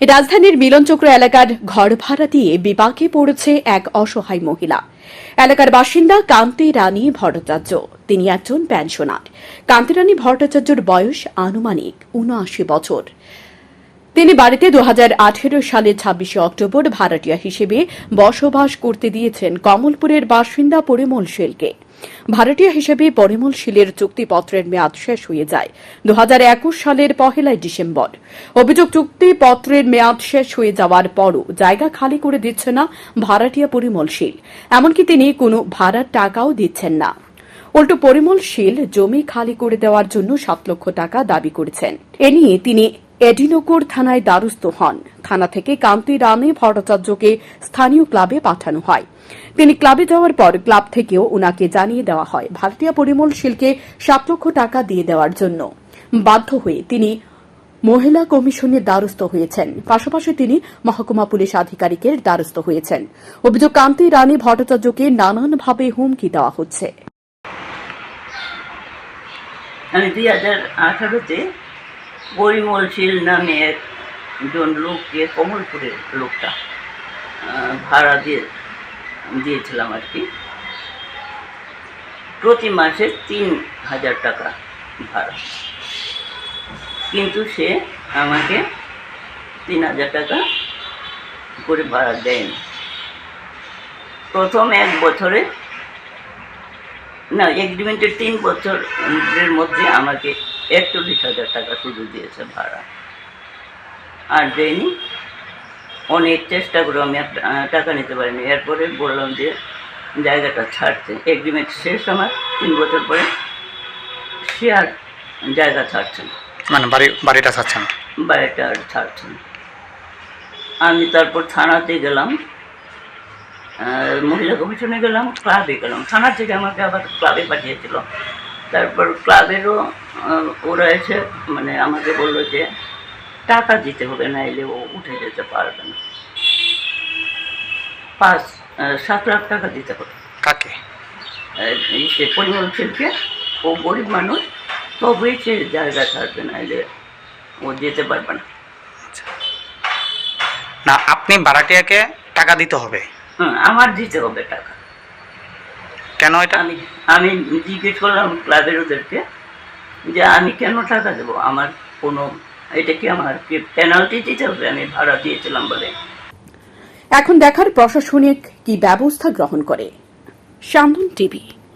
রাজধানীর মিলনচক্র এলাকার ঘর ভাড়া দিয়ে বিপাকে পড়েছে এক অসহায় মহিলা। এলাকার বাসিন্দা কান্তি রানী ভট্টাচার্য। তিনি একজন পেনশনার কান্তি রানী ভট্টাচার্যর বয়স আনুমানিক উনআশি বছর। তিনি বাড়িতে দু সালের ছাব্বিশে অক্টোবর ভাড়াটিয়া হিসেবে বসবাস করতে দিয়েছেন কমলপুরের বাসিন্দা পরিমল শীলকে ভাড়াটিয়া হিসেবে পরিমল শীলের চুক্তিপত্রের মেয়াদ শেষ হয়ে যায় দু সালের পহেলাই ডিসেম্বর। অভিযোগ চুক্তিপত্রের মেয়াদ শেষ হয়ে যাওয়ার পরও জায়গা খালি করে দিচ্ছে না ভাড়াটিয়া পরিমল শীল এমনকি তিনি কোনো ভাড়ার টাকাও দিচ্ছেন না। উল্টো পরিমল শীল জমি খালি করে দেওয়ার জন্য সাত লক্ষ টাকা দাবি করেছেন। এ নিয়ে তিনি এডিনগর থানায় দ্বারস্থ হন। থানা থেকে কান্তি রানে ভট্টাচার্যকে স্থানীয় ক্লাবে পাঠানো হয়। তিনি ক্লাবে যাওয়ার পর ক্লাব থেকেও উনাকে জানিয়ে দেওয়া হয়, ভারতীয় পরিমল শীলকে সাত লক্ষ টাকা দিয়ে দেওয়ার জন্য। বাধ্য হয়ে তিনি মহিলা কমিশনের দ্বারস্থ হয়েছেন। পাশাপাশি তিনি মহকুমা পুলিশ আধিকারিকের দ্বারস্থ হয়েছেন। অভিযোগ, কান্তি রানী ভট্টাচার্যকে নানানভাবে হুমকি দেওয়া হচ্ছে। আমি দুই হাজার আঠারোতে পরিমল শীল নামে একজন লোককে কমলপুরের লোকটা ভাড়া দিয়ে, দিয়েছিলাম আর কি। প্রতি মাসে তিন হাজার টাকা ভাড়া। কিন্তু সে আমাকে তিন হাজার টাকা করে ভাড়া দেয়নি। প্রথম এক বছরে, না এগ্রিমেন্টের তিন বছরের মধ্যে আমাকে একচল্লিশ হাজার টাকা শুধু দিয়েছে ভাড়া। আর দেয়নি অনেক চেষ্টা করে আমি একটা, টাকা নিতে পারিনি। এরপরে বললাম যে জায়গাটা ছাড়ছে এগ্রিমেন্ট শেষ আমার তিন বছর পরে সে আর জায়গা ছাড়ছে না মানে বাড়ি বাড়িটা চাচ্ছেন বাড়িটা আর ছাড়ছে না আমি তারপর থানাতে গেলাম মহিলা কমিশনে গেলাম ক্লাবে গেলাম। থানা থেকে আমাকে আবার ক্লাবে পাঠিয়েছিল। তারপর ক্লাবেরও ওরা এসে মানে আমাকে বলল যে টাকা দিতে হবে না এলে ও উঠে যেতে পারবে না। পাঁচ সাত লাখ টাকা দিতে হবে। কাকে? এই সে পরিমল শিল্পে ও গরিব মানুষ তবেই সে জায়গা ছাড়বে না এলে ও যেতে পারবে না। না আপনি ভাড়াটিয়াকে টাকা দিতে হবে? হুম, আমার দিতে হবে টাকা। কেন এটা? আমি আমি জিজ্ঞেস করলাম ক্লাবের ওদেরকে যে আমি কেন টাকা দেবো? আমার কোনো এটা কি আমার পেনাল্টি দিতে হবে? আমি ভাড়া দিয়েছিলাম বলে। এখন দেখার প্রশাসনিক কি ব্যবস্থা গ্রহণ করে? শান্তন টিভি।